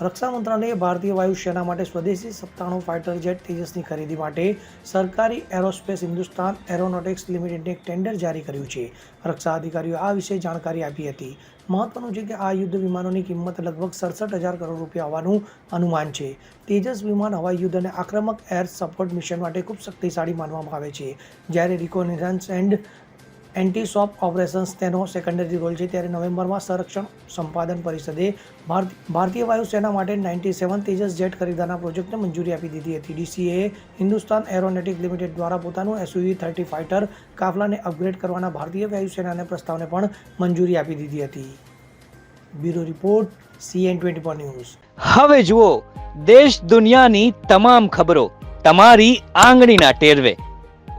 રક્ષા મંત્રાલયે ભારતીય વાયુસેના માટે સ્વદેશી સત્તાણું ફાઇટર જેટ તેજસની ખરીદી માટે સરકારી એરોસ્પેસ હિન્દુસ્તાન એરોનોટિક્સ લિમિટેડને એક ટેન્ડર જારી કર્યું છે. રક્ષા અધિકારીઓ આ વિશે જાણકારી આપી હતી. મહત્વનું છે કે આ યુદ્ધ વિમાનોની કિંમત લગભગ સડસઠ હજાર કરોડ રૂપિયા હોવાનું અનુમાન છે. તેજસ વિમાન હવાઈ યુદ્ધ અને આક્રમક એર સપોર્ટ મિશન માટે ખૂબ શક્તિશાળી માનવામાં આવે છે. જ્યારે reconnaissance and anti shop operations તેનો સેકન્ડરી રોલ છે. ત્યારે નવેમ્બરમાં સંરક્ષણ સંપાદન પરિષદે ભારત- ભારતીય વાયુસેના માટે નાઇન્ટી સેવન તેજસ જેટ ખરીદવાના પ્રોજેક્ટને મંજૂરી આપી દીધી હતી. ડીસીએ હિન્દુસ્તાન એરોનેટિક લિમિટેડ દ્વારા પોતાનું એસયુવી થર્ટી ફાઇટર કાફલાને અપગ્રેડ કરવાના ભારતીય વાયુસેનાના પ્રસ્તાવને પણ મંજૂરી આપી દીધી હતી. Bureau report CN twenty four news. હવે જુઓ, દેશ દુનિયાની તમામ ખબરો તમારી આંગળીના ટેરવે.